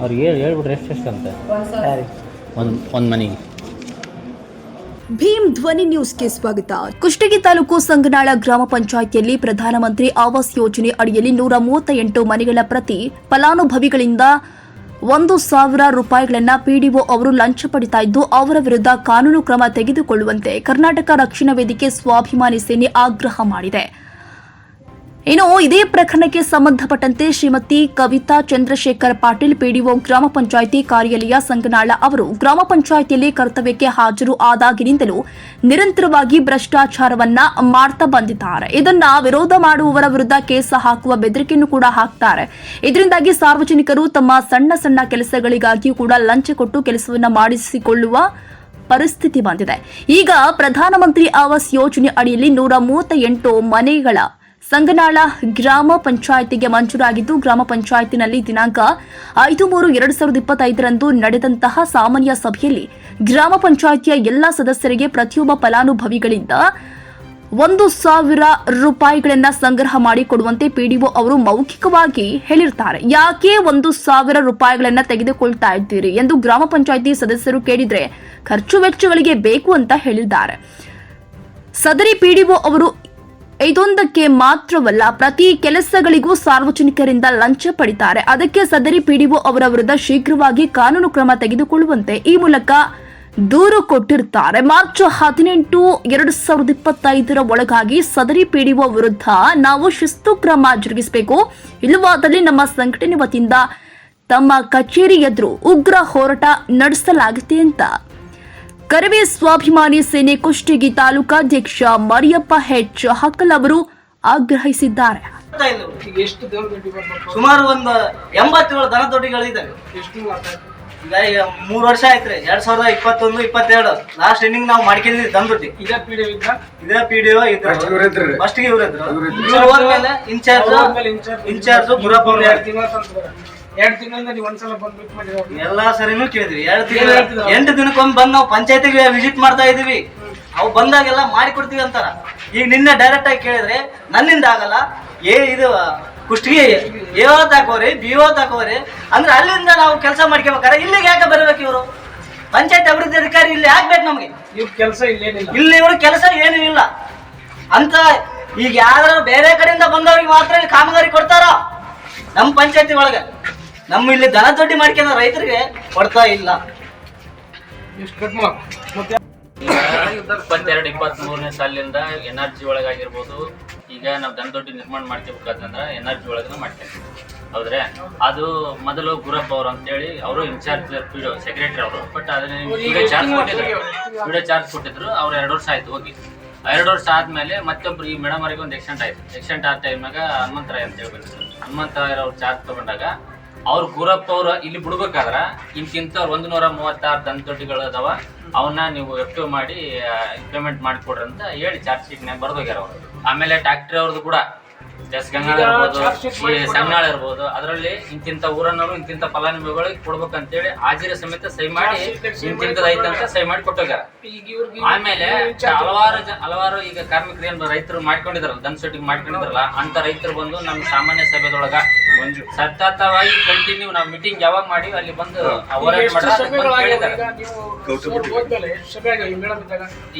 ಅವ್ರಿಗೆ ಹೇಳಿ ಹೇಳ್ಬಿಟ್ರೆ ಎಷ್ಟು ಎಷ್ಟು ಅಂತ. ಒಂದು ಸಾವಿರ. ಒಂದು ಒಂದು ಮನೆಗೆ. ಭೀಮ್ ಧ್ವನಿ ನ್ಯೂಸ್ಗೆ ಸ್ವಾಗತ. ಕುಷ್ಟಗಿ ತಾಲೂಕು ಸಂಗನಾಳ ಗ್ರಾಮ ಪಂಚಾಯಿತಿಯಲ್ಲಿ ಪ್ರಧಾನಮಂತ್ರಿ ಆವಾಸ್ ಯೋಜನೆ ಅಡಿಯಲ್ಲಿ ನೂರ ಮೂವತ್ತ ಎಂಟು ಮನೆಗಳ ಪ್ರತಿ ಫಲಾನುಭವಿಗಳಿಂದ ಒಂದು ಸಾವಿರ ರೂಪಾಯಿಗಳನ್ನ ಪಿಡಿಒ ಅವರು ಲಂಚ ಪಡಿತಾ ಇದ್ದು, ಅವರ ವಿರುದ್ಧ ಕಾನೂನು ಕ್ರಮ ತೆಗೆದುಕೊಳ್ಳುವಂತೆ ಕರ್ನಾಟಕ ರಕ್ಷಣಾ ವೇದಿಕೆ ಸ್ವಾಭಿಮಾನಿ ಸೇನೆ ಆಗ್ರಹ ಮಾಡಿದೆ. ಇನ್ನು ಇದೇ ಪ್ರಕರಣಕ್ಕೆ ಸಂಬಂಧಪಟ್ಟಂತೆ ಶ್ರೀಮತಿ ಕವಿತಾ ಚಂದ್ರಶೇಖರ್ ಪಾಟೀಲ್ ಪಿಡಿಒ ಗ್ರಾಮ ಪಂಚಾಯಿತಿ ಕಾರ್ಯಾಲಯ ಸಂಗನಾಳ ಅವರು ಗ್ರಾಮ ಪಂಚಾಯಿತಿಯಲ್ಲಿ ಕರ್ತವ್ಯಕ್ಕೆ ಹಾಜರು ಆದಾಗಿನಿಂದಲೂ ನಿರಂತರವಾಗಿ ಭ್ರಷ್ಟಾಚಾರವನ್ನ ಮಾಡ್ತಾ ಬಂದಿದ್ದಾರೆ. ಇದನ್ನ ವಿರೋಧ ಮಾಡುವವರ ವಿರುದ್ಧ ಕೇಸ್ ಹಾಕುವ ಬೆದರಿಕೆಯನ್ನು ಕೂಡ ಹಾಕ್ತಾರೆ. ಇದರಿಂದಾಗಿ ಸಾರ್ವಜನಿಕರು ತಮ್ಮ ಸಣ್ಣ ಸಣ್ಣ ಕೆಲಸಗಳಿಗಾಗಿಯೂ ಕೂಡ ಲಂಚ ಕೊಟ್ಟು ಕೆಲಸವನ್ನ ಮಾಡಿಸಿಕೊಳ್ಳುವ ಪರಿಸ್ಥಿತಿ ಬಂದಿದೆ. ಈಗ ಪ್ರಧಾನಮಂತ್ರಿ ಆವಾಸ್ ಯೋಜನೆ ಅಡಿಯಲ್ಲಿ ನೂರ ಮೂವತ್ತ ಎಂಟು ಮನೆಗಳ ಸಂಗನಾಳ ಗ್ರಾಮ ಪಂಚಾಯಿತಿಗೆ ಮಂಜೂರಾಗಿದ್ದು ಗ್ರಾಮ ಪಂಚಾಯತಿನಲ್ಲಿ ದಿನಾಂಕ ಐದು ಮೂರು ಎರಡು ಸಾವಿರದ ಇಪ್ಪತ್ತೈದರಂದು ನಡೆದಂತಹ ಸಾಮಾನ್ಯ ಸಭೆಯಲ್ಲಿ ಗ್ರಾಮ ಪಂಚಾಯಿತಿಯ ಎಲ್ಲಾ ಸದಸ್ಯರಿಗೆ ಪ್ರತಿಯೊಬ್ಬ ಫಲಾನುಭವಿಗಳಿಂದ ಒಂದು ಸಾವಿರ ರೂಪಾಯಿಗಳನ್ನ ಸಂಗ್ರಹ ಮಾಡಿ ಕೊಡುವಂತೆ ಪಿಡಿಒ ಅವರು ಮೌಖಿಕವಾಗಿ ಹೇಳಿರ್ತಾರೆ. ಯಾಕೆ ಒಂದು ಸಾವಿರ ರೂಪಾಯಿಗಳನ್ನ ತೆಗೆದುಕೊಳ್ತಾ ಇದ್ದೀರಿ ಎಂದು ಗ್ರಾಮ ಪಂಚಾಯಿತಿ ಸದಸ್ಯರು ಕೇಳಿದ್ರೆ ಖರ್ಚು ವೆಚ್ಚಗಳಿಗೆ ಬೇಕು ಅಂತ ಹೇಳಿದ್ದಾರೆ. ಸದರಿ ಪಿಡಿಒ ಅವರು ಇದೊಂದಕ್ಕೆ ಮಾತ್ರವಲ್ಲ, ಪ್ರತಿ ಕೆಲಸಗಳಿಗೂ ಸಾರ್ವಜನಿಕರಿಂದ ಲಂಚ ಪಡಿತಾರೆ. ಅದಕ್ಕೆ ಸದರಿ ಪಿಡಿಒ ಅವರ ವಿರುದ್ಧ ಶೀಘ್ರವಾಗಿ ಕಾನೂನು ಕ್ರಮ ತೆಗೆದುಕೊಳ್ಳುವಂತೆ ಈ ಮೂಲಕ ದೂರು ಕೊಟ್ಟಿರ್ತಾರೆ ಮಾರ್ಚ್ ಹದಿನೆಂಟು, ಎರಡು ಸಾವಿರದ ಇಪ್ಪತ್ತೈದರ ಒಳಗಾಗಿ ಸದರಿ ಪಿಡಿಒ ವಿರುದ್ಧ ನಾವು ಶಿಸ್ತು ಕ್ರಮ ಜರುಗಿಸಬೇಕು. ಇಲ್ಲವಾದಲ್ಲಿ ನಮ್ಮ ಸಂಘಟನೆ ವತಿಯಿಂದ ತಮ್ಮ ಕಚೇರಿ ಎದುರು ಉಗ್ರ ಹೋರಾಟ ನಡೆಸಲಾಗುತ್ತೆ ಅಂತ ಕರವೇ ಸ್ವಾಭಿಮಾನಿ ಸೇನೆ ಕುಷ್ಟಗಿ ತಾಲೂಕಾಧ್ಯಕ್ಷ ಮರಿಯಪ್ಪ ಹೆಚ್ ಹಕ್ಕಲ್ ಅವರು ಆಗ್ರಹಿಸಿದ್ದಾರೆ. ಎಷ್ಟು ಸುಮಾರು ಒಂದು ಎಂಬತ್ತೇಳು ದನ ದೊಡ್ಡಿಗಳಿದ್ದಾವೆ. ಎಷ್ಟು ಈಗ ಈಗ ಮೂರ್ ವರ್ಷ ಆಯ್ತ್ರಿ. ಎರಡ್ ಸಾವಿರದ ಇಪ್ಪತ್ತೊಂದು ಇಪ್ಪತ್ತೆರಡು. ಲಾಸ್ಟ್ ಇನ್ನಿಂಗ್ ನಾವು ಮಾಡ್ಕೊಂಡಿದ್ವಿ ದನ ದೊಡ್ಡಿ. ಇದೇ ಪೀಡೆ ಇದೇ ಪಿ ಡಿ ಇದ್ರು. ಫಸ್ಟ್ ಇವ್ರು ಇದ್ರು. ಇವ್ರು ಹೋದ್ಮೇಲೆ ಇನ್ಚಾರ್ಜ್ ಇನ್ಚಾರ್ಜ್. ಗುರಪ್ಪ ಎರಡು ತಿಂಗಳಿಂದ ನೀವು ಒಂದ್ಸಲ ಬಂದು ಬಿಟ್ಟು ಮಾಡಿರೋದು ಎಲ್ಲಾ ಸರಿನೂ ಕೇಳಿದ್ವಿ. ಎರಡು ಏನ್ ತಿಂಗಳು ಹೇಳ್ತಿದ್ರು? ಎಂಟು ದಿನಕ್ಕೊಮ್ಮೆ ಬಂದು ನಾವು ಪಂಚಾಯತಿಗೆ ವಿಸಿಟ್ ಮಾಡ್ತಾ ಇದೀವಿ ಅವು ಬಂದಾಗೆಲ್ಲ ಮಾಡಿ ಕೊಡ್ತೀವಿ ಅಂತಾರ. ಈಗ ನಿನ್ನೆ ಡೈರೆಕ್ಟ್ ಆಗಿ ಕೇಳಿದ್ರೆ ನನ್ನಿಂದ ಆಗಲ್ಲ. ಏ ಇದು ಕುಷ್ಟಿಗೆ ಏವೋ ತಾಕೋರಿ ಬಿಒ ತಾಕೋರಿ. ಅಂದ್ರೆ ಅಲ್ಲಿಂದ ನಾವು ಕೆಲಸ ಮಾಡ್ಕೋಬೇಕಾರೆ ಇಲ್ಲಿಗೆ ಯಾಕೆ ಬರಬೇಕು ಇವರು? ಪಂಚಾಯತ್ ಅಭಿವೃದ್ಧಿ ಅಧಿಕಾರಿ ಇಲ್ಲಿ ಆಗ್ಬೇಕು ನಮ್ಗೆ. ನೀವು ಕೆಲಸ ಇಲ್ಲೇನಿಲ್ಲ. ಇಲ್ಲಿ ಇವರು ಕೆಲಸ ಏನೂ ಇಲ್ಲ. ಅಂತ ಈಗ ಯಾರು ಬೇರೆ ಕಡೆಯಿಂದ ಬಂದವ್ರಿಗೆ ಮಾತ್ರ ಇಲ್ಲಿ ಕಾಮಗಾರಿ ಕೊಡ್ತಾರ? ನಮ್ಮ ಪಂಚಾಯತಿ ಒಳಗೆ. ನಮ್ಮ ಇಲ್ಲಿ ದನ ದೊಡ್ಡಿ ಮಾಡ್ಕೊಂಡ ರೈತರಿಗೆ ಕೊಡ್ತಾ ಇಲ್ಲ. ಎಷ್ಟು ಕಟ್ ಮಾಡು. ಮತ್ತೆ? ಇಪ್ಪತ್ತೆರಡು ಇಪ್ಪತ್ತ್ ಮೂರನೇ ಸಾಲಿಂದ ಎನ್ ಆರ್ ಜಿ ಒಳಗಾಗಿರ್ಬೋದು. ಈಗ ನಾವು ದನ ದೊಡ್ಡಿ ನಿರ್ಮಾಣ ಮಾಡ್ಕೋಬೇಕಾದಂದ್ರೆ ಎನ್ ಆರ್ ಜಿ ಒಳಗನ ಮಾಡ್ತೇವೆ. ಹೌದ್ರೆ? ಅದು ಮೊದಲು ಗುರಪ್ಪ ಅವ್ರು ಅಂತೇಳಿ ಅವರು ಇನ್ಚಾರ್ಜ್ ಪಿಡಿಒ ಸೆಕ್ರೆಟರಿ ಅವರು. ಬಟ್ ಅದನ್ನ ಚಾರ್ಜ್ ಕೊಟ್ಟಿದ್ರು. ವಿಡಿಯೋ ಚಾರ್ಜ್ ಕೊಟ್ಟಿದ್ರು ಅವ್ರು ಎರಡು ವರ್ಷ ಆಯ್ತು ಹೋಗಿ. ಎರಡು ವರ್ಷ ಆದ್ಮೇಲೆ ಮತ್ತೊಬ್ರು ಈ ಮೇಡಮ್ ಅವರಿಗೆ ಒಂದು ಎಕ್ಸಿಡೆಂಟ್ ಆಯ್ತು. ಎಕ್ಸಿಡೆಂಟ್ ಆದ ಟೈಮ್ನಾಗ ಹನುಮಂತರಾಯ್ ಅಂತ ಹೇಳ್ಬೇಕು ಬಂದಿದ್ರು. ಹನುಮಂತರಾಯರ್ ಅವ್ರು ಚಾರ್ಜ್ ತಗೊಂಡಾಗ ಅವ್ರು ಗುರಪ್ಪ ಅವ್ರ ಇಲ್ಲಿ ಬಿಡ್ಬೇಕಾದ್ರ ಇಂತಿಂತ ಒಂದು ನೂರ ಮೂವತ್ತಾರು ದಂತೊಡ್ಡಿಗಳು ಅದಾವ. ಅವನ್ನ ನೀವು ಎಫ್ಟಿವ್ ಮಾಡಿ ಇಂಪ್ಲಿಮೆಂಟ್ ಮಾಡಿಕೊಡ್ರಿ ಅಂತ ಹೇಳಿ ಚಾರ್ಜ್ ಶೀಟ್ನಾಗ ಬರ್ದೋಗ್ಯಾರ ಅವರು. ಆಮೇಲೆ ಟ್ಯಾಕ್ಟ್ರಿ ಅವ್ರದ್ದು ಕೂಡ. ಎಸ್ ಗಂಗಾಳ ಇರ್ಬೋದು. ಸಂಗಾಳ ಇರ್ಬೋದು ಅದರಲ್ಲಿ ಇಂತಿಂತ ಊರನ್ನವರು ಇಂತಿಂತ ಫಲಾನುಭವಿಗಳಿಗೆ ಕೊಡ್ಬೇಕಂತೇಳಿ ಹಾಜಿರ ಸಮೇತ ಸಹಿ ಮಾಡಿ ಇಂತಿಂತದ ಐತಂತ ಸಹಿ ಮಾಡಿ ಕೊಟ್ಟೋಗ್ಯಾರ. ಆಮೇಲೆ ಹಲವಾರು ಹಲವಾರು ಈಗ ಕಾರ್ಮಿಕರು ಏನ್ ರೈತರು ಮಾಡ್ಕೊಂಡಿದಾರಲ್ಲ ದನ್ ಮಾಡ್ಕೊಂಡಿದಾರಲ್ಲ ಅಂತ ರೈತರು ಬಂದು ನಮ್ಮ ಸಾಮಾನ್ಯ ಸಭೆದೊಳಗ ಒಂದು ಸತತವಾಗಿ ಕಂಟಿನ್ಯೂ ನಾವು ಮೀಟಿಂಗ್ ಯಾವಾಗ ಮಾಡಿ ಅಲ್ಲಿ ಬಂದು ಹೋರಾಟ.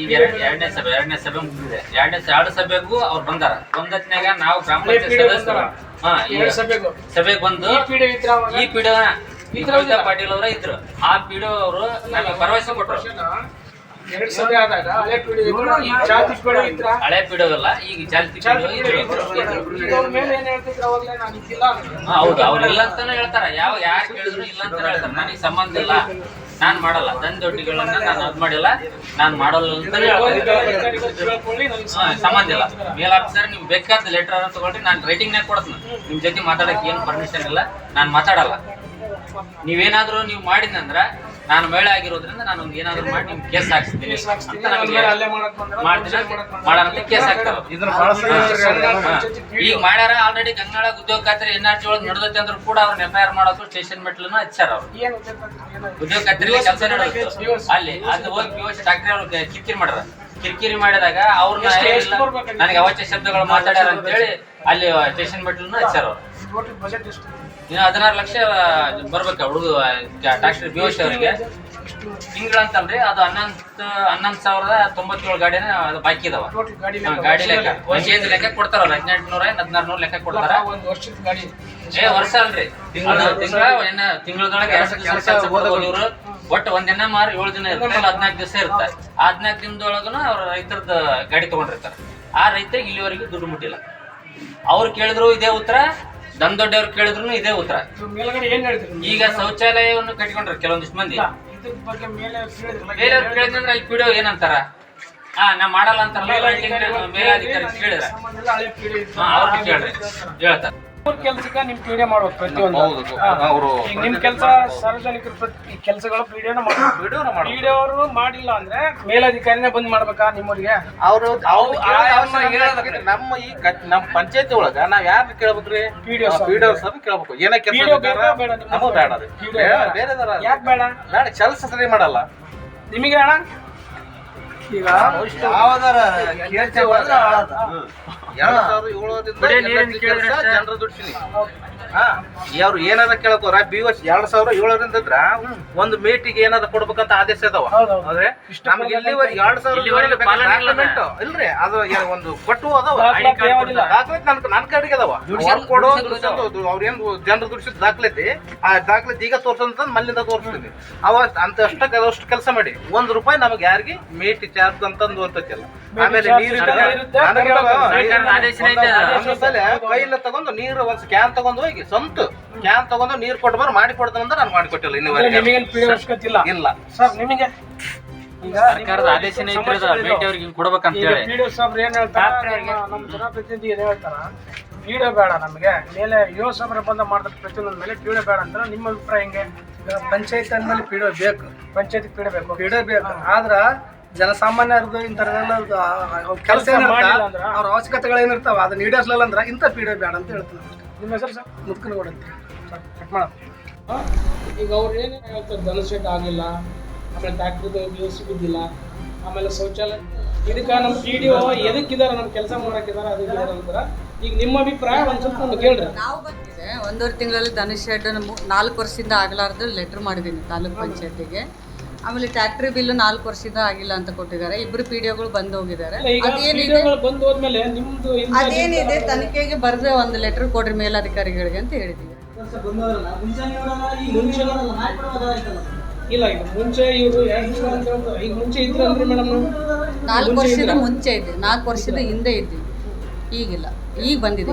ಈಗ ಎರಡ್ ಎರಡನೇ ಸಭೆ ಎರಡನೇ ಸಭೆ ಮುಗಿದಿದೆ. ಎರಡನೇ ಎರಡು ಸಭೆಗೂ ಅವ್ರು ಬಂದಾರ. ಬಂದತ್ನಾಗ ನಾವು ಗ್ರಾಮ ಪಂಚಾಯತ್ ಸದಸ್ಯರು. ಹಾ ಸಭೆಗೂ? ಬಂದು ಈ ಪಿಡಿಒ ಪಾಟೀಲ್ ಅವರ ಇದ್ರು. ಆ ಪಿಡಿಒ ಅವರು ನಮಗೆ ಭರವಸೆ ಕೊಟ್ಟರು ಎರಡು ಸಭೆ ಆದಾಗ ಹಳೆ ಪೀಡೆ ಇದ್ರು ಈಗ ಜಾತಿ ಪೀಡೆ ಇದ್ರ? ಹಳೆ ಪಿಡಿಒ ಅಲ್ಲ ಈಗ ಜಾತಿ ಅವ್ರ ಮೇಲೆ ಏನ್ ಹೇಳ್ತಿದ್ರು? ಅವಾಗಲೇ ನಾನು ಇದ್ದಿಲ್ಲ ಹೌದು ಅವ್ರು ಇಲ್ಲ ಅಂತಾನೆ ಹೇಳ್ತಾರ. ಯಾವ ಯಾರು ಕೇಳಿದ್ರು ಇಲ್ಲ ಅಂತ ಹೇಳ್ತಾರ. ನನಗೆ ಸಂಬಂಧ ಇಲ್ಲ. ನಾನ್ ಮಾಡಲ್ಲ. ದನ್ ದೊಡ್ಡಿಗಳನ್ನ ನಾನು ಅದ್ ಮಾಡಿಲ್ಲ. ನಾನು ಮಾಡಲ್ಲ ಅಂತಾನೆ ಸಂಬಂಧ ಇಲ್ಲ. ಮೇಲ್ ಆಫೀಸರ್ ನೀವು ಬೇಕಾದ ಲೆಟರ್ ಅನ್ನ ತಗೊಳ್ರಿ. ನಾನು ರೈಟಿಂಗ್ ನಾಗ ಕೊಡ್ತೀನಿ. ನಿಮ್ ಜೊತೆ ಮಾತಾಡಕ್ ಏನು ಪರ್ಮಿಷನ್ ಇಲ್ಲ. ನಾನು ಮಾತಾಡಲ್ಲ. ನೀವೇನಾದ್ರೂ ನೀವು ಮಾಡಿದ್ನಂದ್ರ ನಾನು ಮಹಿಳೆ ಆಗಿರೋದ್ರಿಂದ ನಾನು ಒಂದು ಏನಾದ್ರು ಮಾಡಿ ನಿಮ್ಗೆ ಕೇಸ್ ಹಾಕ್ಸ್ತೀನಿ. ಕೇಸ್ ಅಂತ ನನಗೆ ಮಾಡ್ತೀನಿ. ಮಾಡೋಣ ಕೇಸ್ ಹಾಕ್ತಾರ. ಈಗ ಮಾಡ್ಯಾರ ಆಲ್ರೆಡಿ ಗಂಗಾಳ ಉದ್ಯೋಗ ಖಾತ್ರಿ ಎನ್ ಆರ್ ಜಿ ಒಳಗೆ ನಡೆದೈತೆ ಅಂದ್ರೂ ಕೂಡ ಅವ್ರನ್ನ ಎಫ್ ಐ ಆರ್ ಮಾಡೋದು ಸ್ಟೇಷನ್ ಮೆಟ್ಲನ್ನ ಹಚ್ಚಾರ ಅವ್ರು? ಉದ್ಯೋಗ ಖಾತ್ರಿ? ಕೆಲಸ ಅಲ್ಲಿ ಅದು ಹೋಗಿ ಪಿ ಸಿ ಡಾಕ್ಟರ್ ಅವ್ರು ಕಿರಿಕಿರಿ ಮಾಡ್ಯಾರ. ಕಿರಿಕಿರಿ ಮಾಡಿದಾಗ ಅವ್ರನ್ನ? ನನಗೆ ಅವಶ್ಯ ಶಬ್ದಗಳು ಮಾತಾಡ್ಯಾರ ಅಂತೇಳಿ ಅಲ್ಲಿ ಸ್ಟೇಷನ್ ಮೆಟ್ಲನ್ನ ಹಚ್ಚಾರ ಅವ್ರು. ಇನ್ನು ಹದಿನಾರು ಲಕ್ಷ ಬರ್ಬೇಕು ಹುಡುಗ ಟ್ಯಾಕ್ಟರ್ ಬಿ ಅವರಿಗೆ. ತಿಂಗಳಂತಲ್ರಿ ಅದು ಹನ್ನೊಂದು ಹನ್ನೊಂದು ಸಾವಿರದ ತೊಂಬತ್ತೇಳು ಗಾಡಿನ ಅದು ಬಾಕಿ ಇದಾವ. ಗಾಡಿ ಲೆಕ್ಕ. ಒಂದು ಲೆಕ್ಕ ಕೊಡ್ತಾರ ಅವ್ರು ಹದಿನೆಂಟು ನೂರ ಹದಿನಾರು ನೂರ ಲೆಕ್ಕ ಕೊಡ್ತಾರ? ಒಂದು ವರ್ಷದ ಗಾಡಿ. ಏ ವರ್ಷ ಅಲ್ರಿ. ತಿಂಗಳ ತಿಂಗಳ ಏನ ತಿಂಗಳದೊಳಗೆ ಇವರು ಒಟ್ಟು ಒಂದಿನ ಮಾರು ಏಳು ದಿನ ಇರ್ತಾರೆ ಹದಿನಾಲ್ಕು ದಿವಸ ಇರುತ್ತೆ. ಆ ಹದಿನಾಲ್ಕು ದಿನದೊಳಗೂ ಅವ್ರ ರೈತರದ ಗಾಡಿ ತಗೊಂಡಿರ್ತಾರೆ. ಆ ರೈತರಿಗೆ ಇಲ್ಲಿವರೆಗೂ ದುಡ್ಡು ಮುಟ್ಟಿಲ್ಲ. ಅವ್ರು ಕೇಳಿದ್ರು ಇದೇ ಉತ್ತರ ದಮ್ ದೊಡ್ಡವ್ರು ಕೇಳಿದ್ರು ಇದೇ ಉತ್ತರ. ಮೇಲ್ಗಡೆ ಏನ್ ಈಗ ಶೌಚಾಲಯವನ್ನು ಕಟ್ಕೊಂಡ್ರೆ ಕೆಲವೊಂದಿಷ್ಟು ಮಂದಿ. ಇದ್ರ ಬಗ್ಗೆ ಮೇಲೆ ಕೇಳಿದ್ರಲ್ಲ, ಬೇರೆ ಕೇಳಿದ್ರೆ ಅಲ್ಲಿ ಪಿಡಿಯೋ ಏನಂತಾರ? ಹಾ ನಾ ಮಾಡಲ್ಲ ಅಂತಾರಲ್ಲ ಮೇಲಾಧಿಕಾರಿ ಕೇಳಿದ್ರೆ. ಅವ್ರಿಗೆ ಕೇಳ್ರಿ. ಹೇಳ್ತಾರೆ. ಕೆಲ್ಸಕ್ಕೆ ನಿಮ್ ಪಿಡಿಎ ಮಾಡ್ಬೇಕು ಪ್ರತಿಯೊಂದು ಹೌದು. ಹಾ. ಅವ್ರು ಈಗ ನಿಮ್ ಕೆಲಸ ಸಾರ್ವಜನಿಕರ ಪ್ರತಿ ಕೆಲಸಗಳು ಪಿಡಿಎನ ಮಾಡ್ಬೇಕು ವಿಡಿಯೋನ ಮಾಡ್ಬೇಕು. ಪಿಡಿಎ ಅವರು ಮಾಡಿಲ್ಲ ಅಂದ್ರೆ ಮೇಲಧಿಕಾರಿನೇ ಬಂದ್ ಮಾಡ್ಬೇಕಾ ನಿಮ್ಮವರಿಗೆ ಅವರು ಅವ್ರು ಅವ್ರು ಅವ್ರು ಹೇಳೋದಕ್ಕೆ ನಮ್ಮ ಈ ಕ- ನಮ್ಮ ಪಂಚಾಯತಿ ಒಳಗ ನಾವ್ ಯಾರನ್ನ ಕೇಳ್ಬೇಕ್ರಿ PDO ಸರ್. ಪಿಡಿಒ ಸರ್ ಕೇಳ್ಬೇಕು ಏನೇ ಕೆಲಸ ಬೇಕಾ ಬೇಡ ನಿಮ್ಗೆ? ನಮಗ್ ಬೇಡ PDO ಬೇಡ, ಬೇಡ? ಬೇರೆದವ್ರ ಯಾಕೆ ಬೇಡ ಬೇಡ ಕೆಲಸ ಸರಿ ಮಾಡಲ್ಲ ನಿಮಗೆ ಅಣ್ಣ ಈಗ ಯಾವ್ದಾರ ಕೇಳ್ತೇವೆ ಅಂದ್ರೆ ಆಳದ. ಎರಡ್ ಸಾವಿರದ ಏಳರಿಂದ. ಜನರ ದುಡ್ಸಿನಿ ಹಾ ಅವ್ರು ಏನಾರ ಕೇಳಕೋರ ಬಿ ಎಸ್ ಎರಡ್ ಸಾವಿರ ಏಳರಿಂದ ಇದ್ರ? ಒಂದು ಮೀಟಿಗೆ ಏನಾರ ಕೊಡ್ಬೇಕಂತ ಆದೇಶ ಇದಾವ. ಆದ್ರೆ ನಮ್ಗೆ ಇಲ್ಲಿವರೆಗೆ ಎರಡ್ ಸಾವಿರ. ಡಾಕ್ಯುಮೆಂಟ್ ಇಲ್ರಿ ಅದು ಒಂದು ಕೊಟ್ಟು ಅದಾವ. ದಾಖಲೆ ನನ್ ನನ್ ಕಡೆಗೆ ಅದಾವ. ಕೊಡೋ ಅವ್ರೇನ್ ಜನರು ದುಡ್ಸಿದ ದಾಖಲಾತಿ ಆ ದಾಖಲೆ ಈಗ ತೋರ್ಸಂತ ಮಲ್ಲಿಂದ ತೋರಿಸ್ತೀನಿ. ಅವ ಅಂತ ಅಷ್ಟ ಅದಷ್ಟು ಕೆಲಸ ಮಾಡಿ. ಒಂದ್ ರೂಪಾಯಿ ನಮಗೆ ಯಾರಿಗೆ ಮೇಟಿ ಚಾರ್ಜ್ ಅಂತಂದು ಅಂತಲ್ಲ ಆಮೇಲೆ charge ನೀರು ಸರ್ಕಾರ ನನಗೆ ಸರ್ಕಾರದ ಆದೇಶನೇ ಐತೆ ಸಲ ಕೈಯಿಂದ ತಗೊಂಡು ನೀರು ಒಂದ್ ಕ್ಯಾನ್ ತಗೊಂಡು ಹೋಗಿ ಸ್ವಂತ ಕ್ಯಾನ್ ತಗೊಂಡು ನೀರ್ ಬರ್ ಮಾಡಿ ಕೊಡ್ತಾನಂದ್ರೆ ನಾನು ಮಾಡಿಕೊಟ್ಟಿಲ್ಲ ಇನ್ನುವರೆಗೆ. ನಿಮಗೇನು ಪಿಡಿಎ ಅವಶ್ಯಕತೆ ಇಲ್ಲ ಇಲ್ಲ. ಸರ್ ನಿಮಗೆ? ಈಗ ಸರ್ಕಾರದ ಆದೇಶನೇ ಇದ್ರೆ ಅದು ಮೇಟಿ ಅವ್ರಿಗೆ ಹಿಂಗ್ ಕೊಡ್ಬೇಕಂತ ಹೇಳಿ. ಪಿಡಿಒ ಸಾಬ್ರು ಏನ್ ಹೇಳ್ತಾರೆ? ನಮ್ಮ ಜನಪ್ರತಿನಿಧಿ ಏನ್ ಹೇಳ್ತಾರ? ಪಿಡಿಒ ಬೇಡ ನಮಗೆ. ಮೇಲೆ ಯೋ ಸಾಬ್ರ ಬಂದ ಮಾಡಿದ ಪ್ರತಿಯೊಂದ ಮೇಲೆ ಪಿಡಿಒ ಬೇಡ ಅಂತ ನಿಮ್ಮ ಅಭಿಪ್ರಾಯ ಹೆಂಗೆ? ಪಂಚಾಯತ್ ಅಂದ್ಮೇಲೆ ಪಿಡಿಒ ಬೇಕು. ಪಂಚಾಯತ್ ಪಿಡಿಒ ಬೇಕು. ಪಿಡಿಒ ಬೇಕು. ಆದ್ರ ಜನಸಾಮಾನ್ಯರದು ಇಂಥದೆಲ್ಲ ಕೆಲಸ ಮಾಡಿಲ್ಲ ಅಂದ್ರ? ಅವ್ರ ಅವಶ್ಯಕತೆಗಳೇನಿರ್ತಾವ ಅದನ್ನ ಈಡೇರ್ಸ್ಲಿಲ್ಲ ಅಂದ್ರೆ ಇಂಥ ಪಿಡಿಒ ಬೇಡ ಅಂತ ಅಷ್ಟೇ. ನಿಮ್ಮ ಹೆಸರು ಸರ್? ಮುತ್ಕನಗೌಡ ಅಂತ. ಕಟ್ ಮಾಡ ಈಗ ಅವ್ರು ಏನು ಹೇಳ್ತಾರೆ ಶೆಡ್ ಆಗಿಲ್ಲ ಆಮೇಲೆ ಟ್ಯಾಕ್ಟ್ರಿದು ನ್ಯೂಸ್ ಬಿದ್ದಿಲ್ಲ ಆಮೇಲೆ ಶೌಚಾಲಯ ಇದಕ್ಕೆ ನಮ್ಮ ಪಿ ಡಿ ಒ ಎದಕ್ಕಿದ್ದಾರೆ ನಮ್ಮ ಕೆಲಸ ಮಾಡೋಕ್ಕಿದ್ದಾರೆ ಅದಕ್ಕಿದ್ದಾರೆ ಅಂತಾರೆ. ಈಗ ನಿಮ್ಮ ಅಭಿಪ್ರಾಯ ಒಂದು ಸ್ವಲ್ಪ ನಮ್ಗೆ ಹೇಳ್ರಿ. ನಾವು ಬಂದಿದೆ ಒಂದೂವರೆ ತಿಂಗಳಲ್ಲಿ ಧನುಷ್ ಶೆಡ್ ನಾಲ್ಕು ವರ್ಷದಿಂದ ಆಗಲಾರ್ದು ಲೆಟ್ರ್ ಮಾಡಿದ್ದೀನಿ ತಾಲೂಕ್ ಪಂಚಾಯತಿಗೆ. ಆಮೇಲೆ ಟ್ಯಾಕ್ಟ್ರಿ ಬಿಲ್ ನಾಲ್ಕು ವರ್ಷದ ಆಗಿಲ್ಲ ಅಂತ ಕೊಟ್ಟಿದ್ದಾರೆ. ಇಬ್ರು ಪಿ ಬಂದು ಹೋಗಿದ್ದಾರೆ. ಅದೇನಿದೆ? ಬಂದು ಹೋದ್ಮೇಲೆ ನಿಮ್ದು ಇಂಥ ಅದೇನಿದೆ? ತನಿಖೆಗೆ ಬರ್ದ ಒಂದು ಲೆಟರ್ ಕೊಡ್ರಿ ಮೇಲಧಿಕಾರಿಗಳಿಗೆ ಅಂತ ಹೇಳಿದ್ದೀವಿ. ಮುಂಚೆ ಇಲ್ಲ ಇದು ಮುಂಚೆ ಇವರು ಈಗ ಮುಂಚೆ ಮೇಡಮ್ ನಾಲ್ಕು ವರ್ಷದ ಮುಂಚೆ ಇದೆ ನಾಲ್ಕು ವರ್ಷದ ಹಿಂದೆ ಇದ್ವಿ ಈಗಿಲ್ಲ. ಈಗ ಬಂದಿದೆ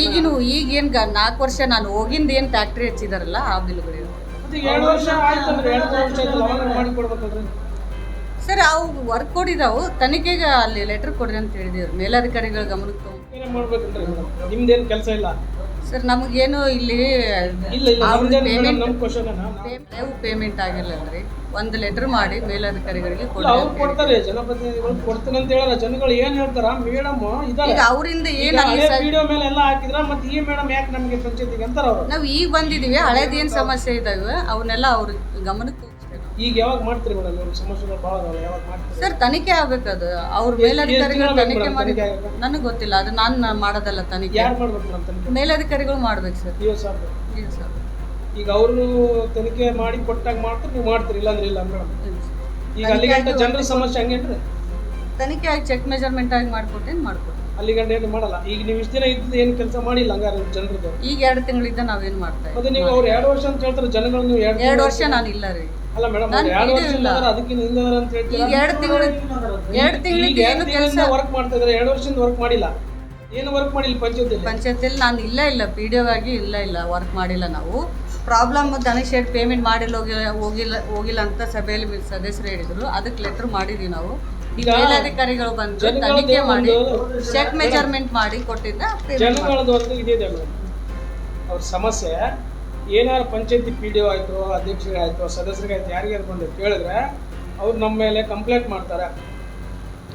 ಈಗಿನ ಈಗೇನು ನಾಲ್ಕು ವರ್ಷ ನಾನು ಹೋಗಿಂದ ಏನು ಫ್ಯಾಕ್ಟ್ರಿ ಹಚ್ಚಿದಾರಲ್ಲ ಆ ಬಿಲ್ಗಳು ಮತ್ತೆ ಎರಡು ವರ್ಷ ಆಯ್ತಂದ್ರೆ ಎರಡು ವರ್ಷ ಆಯ್ತಲ್ಲ ಅವಾಗ ಮಾಡಿ ಕೊಡ್ಬೇಕಲ್ರಿ ಸರ್ ಅವು ವರ್ಕ್ ಕೊಡಿದಾವು. ತನಿಖೆಗೆ ಅಲ್ಲಿ ಲೆಟರ್ ಕೊಡ್ರಿ ಅಂತ ಹೇಳಿದ್ರು ಮೇಲಧಿಕಾರಿಗಳ ಗಮನಕ್ಕೆ ನಿಮ್ದೇನು ಕೆಲಸ ಇಲ್ಲ? ಸರ್ ನಮಗೇನು ಇಲ್ಲಿ ಅವ್ರ ಪೇಮೆಂಟ್ ಪೇಮೆಂಟ್ ಆಗಿಲ್ಲಲ್ರಿ. ಒಂದು ಲೆಟರ್ ಮಾಡಿ ಮೇಲಧಿಕಾರಿಗಳಿಗೆ ಅವ್ರು ಕೊಡ್ತಾರೆ ಜನಪ್ರತಿನಿಧಿಗಳು ಕೊಡ್ತೀನಿ ಅಂತ ಹೇಳಲ್ಲ. ಜನಗಳು ಏನ್ ಹೇಳ್ತಾರ? ಮೇಡಮ್ ಈಗ ಅವರಿಂದ ಏನ್ ವಿಡಿಯೋ ಮೇಲೆ ಎಲ್ಲ ಹಾಕಿದ್ರ ಮತ್ತೆ ಈ ಮೇಡಮ್ ಯಾಕೆ ನಮಗೆ ಪಂಚಾಯತಿಗೆ ಅಂತಾರ ನಾವು ಈಗ ಬಂದಿದೀವಿ ಹಳೇದೇನ್ ಸಮಸ್ಯೆ ಇದಾವೆ ಅವನ್ನೆಲ್ಲ ಅವ್ರ ಗಮನಕ್ಕೆ ಈಗ ಯಾವಾಗ ಮಾಡ್ತೀರಿ ಮೇಡಮ್? ಇವ್ರ ಸಮಸ್ಯೆಗಳು ಭಾಳ ಅದಾವ ಯಾವಾಗ ಮಾಡ್ತೀರಿ? ಸರ್ ತನಿಖೆ ಆಗ್ಬೇಕದು. ಅವ್ರ ಮೇಲಧಿಕಾರಿಗಳು ತನಿಖೆ ಮಾಡಿ? ನನಗೆ ಗೊತ್ತಿಲ್ಲ ಅದು ನಾನು ಮಾಡೋದಲ್ಲ ತನಿಖೆ. ಯಾರು ಮಾಡ್ಬೇಕು ಮೇಡಮ್ ತನಿಖೆ? ಮೇಲಧಿಕಾರಿಗಳು ಮಾಡ್ಬೇಕು ಸರ್. ಇವ್ ಸರ್ ಇವ್ ಸರ್ ಈಗ ಅವರು ತನಿಖೆ ಮಾಡಿ ಕೊಟ್ಟಾಗ ಮಾಡ್ತಾರೆ ನೀವು ಮಾಡ್ತೀರಿ ಇಲ್ಲಾಂದ್ರೆ ಇಲ್ಲ ಮೇಡಮ್. ಈಗ ಅಲ್ಲಿಗಂಟ ಜನರ ಸಮಸ್ಯೆ ಹಂಗೇನ್ರಿ? ತನಿಖೆ ಆಗಿ ಚೆಕ್ ಮೆಜರ್ಮೆಂಟ್ ಆಗಿ ಮಾಡ್ಕೊಟ್ಟೇನು ಮಾಡ್ಕೊಟ್ಟು ಅಲ್ಲಿಗಂಟ ಏನು ಮಾಡಲ್ಲ. ಈಗ ನೀವು ಇಷ್ಟು ದಿನ ಇದ್ದು ಏನು ಕೆಲಸ ಮಾಡಿಲ್ಲ ಹಂಗಾರೆ ಜನರದ್ದು. ಈಗ ಎರಡು ತಿಂಗಳಿಂದ ನಾವೇನು ಮಾಡ್ತಾ ಇದ್ದೀವಿ ಮತ್ತೆ ನೀವು ಅವ್ರು ಎರಡು ವರ್ಷ ಅಂತ ಹೇಳ್ತಾರೆ ಜನಗಳು ನೀವು ಎರಡು ಎರಡು ವರ್ಷ ನಾನು ಇಲ್ಲ ರೀ. ಅಲ್ಲ ಮೇಡಮ್ ನಾನ್ ಎರಡು ವರ್ಷ ಇಲ್ಲ. ಇದ್ದಾರೆ ಅದಕ್ಕಿಂತ ಹಿಂದೆ ಅಂತ ಹೇಳ್ತೀರಾ? ಈಗ ಎರಡು ತಿಂಗಳು ಎರಡು ತಿಂಗಳಿಗೆ ಏನು ಕೆಲಸ ವರ್ಕ್ ಮಾಡ್ತಾ ಇದ್ದಾರೆ ಎರಡು ವರ್ಷದಿಂದ ವರ್ಕ್ ಮಾಡಿಲ್ಲ. ಏನು ವರ್ಕ್ ಮಾಡಿಲ್ಲ ಪಂಚಾಯತಿಯಲ್ಲಿ ಪಂಚಾಯತಿಯಲ್ಲಿ ನಾನು ಇಲ್ಲ ಇಲ್ಲ ಪಿ ಡಿ ಆಗಿ ಇಲ್ಲ ಇಲ್ಲ ವರ್ಕ್ ಮಾಡಿಲ್ಲ ನಾವು. ಪ್ರಾಬ್ಲಮ್ ಧನುಷ್ ಶೆಡ್ ಪೇಮೆಂಟ್ ಮಾಡಿಲ್ಲ ಹೋಗಿಲ್ಲ ಹೋಗಿಲ್ಲ ಹೋಗಿಲ್ಲ ಅಂತ ಸಭೆಯಲ್ಲಿ ಸದಸ್ಯರು ಹೇಳಿದ್ರು. ಅದಕ್ಕೆ ಲೆಟರ್ ಮಾಡಿದ್ವಿ ನಾವು. ಮೇಲಧಿಕಾರಿಗಳು ಬಂದು ತನಿಖೆ ಮಾಡಿ ಚೆಕ್ ಮೆಜರ್ಮೆಂಟ್ ಮಾಡಿ ಕೊಟ್ಟಿದ್ದ ಜನಗಳದ್ದು ಒಂದು ಇದಿದೆ ಮೇಡಮ್ ಅವ್ರ ಸಮಸ್ಯೆ ಏನಾರು ಪಂಚಾಯತಿ ಪಿ ಡಿ ಒ ಆಯಿತು ಅಧ್ಯಕ್ಷರಾಯಿತು ಸದಸ್ಯರಿಗಾಯ್ತು ಯಾರಿಗಾರು ಬಂದು ಕೇಳಿದ್ರೆ ಅವ್ರು ನಮ್ಮ ಮೇಲೆ ಕಂಪ್ಲೇಂಟ್ ಮಾಡ್ತಾರೆ.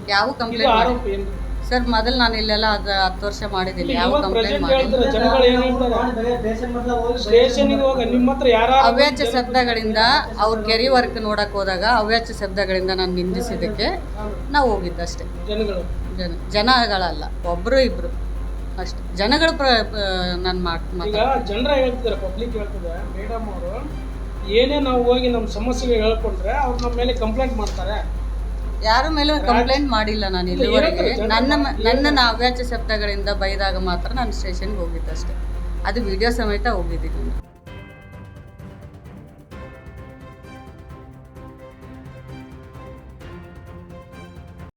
ಯಾವ ಕಂಪ್ಲೇಂಟ್ ಆರೋಪ ಏನು ಸರ್ ಮೊದಲು ನಾನು ಇಲ್ಲೆಲ್ಲ ಅದು ಹತ್ತು ವರ್ಷ ಮಾಡಿದ್ದೀನಿ. ಯಾವ ಕಂಪ್ಲೇಂಟ್ ಹೇಳ್ತಾರೆ? ಯಾರು ಅವ್ಯಾಚ ಶಬ್ದಗಳಿಂದ ಅವ್ರ ಕೆರಿ ವರ್ಕ್ ನೋಡಕ್ ಹೋದಾಗ ಅವ್ಯಾಚ ಶಬ್ದಗಳಿಂದ ನಾನು ನಿಂದಿಸಿದ್ದಕ್ಕೆ ನಾವು ಹೋಗಿದ್ದಷ್ಟೇ. ಜನಗಳು? ಜನ ಜನಗಳಲ್ಲ ಒಬ್ರು ಇಬ್ರು. ಅಷ್ಟೇ. ಜನಗಳು ಪ್ರ ನಾನು ಮಾತು ಜನರ ಹೇಳ್ತಿದ್ದಾರೆ ಪಬ್ಲಿಕ್ ಹೇಳ್ತಿದ್ದಾರೆ ಮೇಡಮ್ ಅವರು ಏನೇ ನಾವು ಹೋಗಿ ನಮ್ಮ ಸಮಸ್ಯೆಗೆ ಹೇಳ್ಕೊಂಡ್ರೆ ಅವ್ರು ನಮ್ಮ ಮೇಲೆ ಕಂಪ್ಲೇಂಟ್ ಮಾಡ್ತಾರೆ. ಯಾರ ಮೇಲೂ ಕಂಪ್ಲೇಂಟ್ ಮಾಡಿಲ್ಲ ನಾನು ಇಲ್ಲಿವರೆಗೆ ನನ್ನ. ನನ್ನ ಅವ್ಯಾಚ ಶಬ್ದಗಳಿಂದ ಬೈದಾಗ ಮಾತ್ರ ನಾನು ಸ್ಟೇಷನ್ಗೆ ಹೋಗಿದ್ದಷ್ಟೇ ಅದು ವಿಡಿಯೋ ಸಮೇತ ಹೋಗಿದ್ದೀನಿ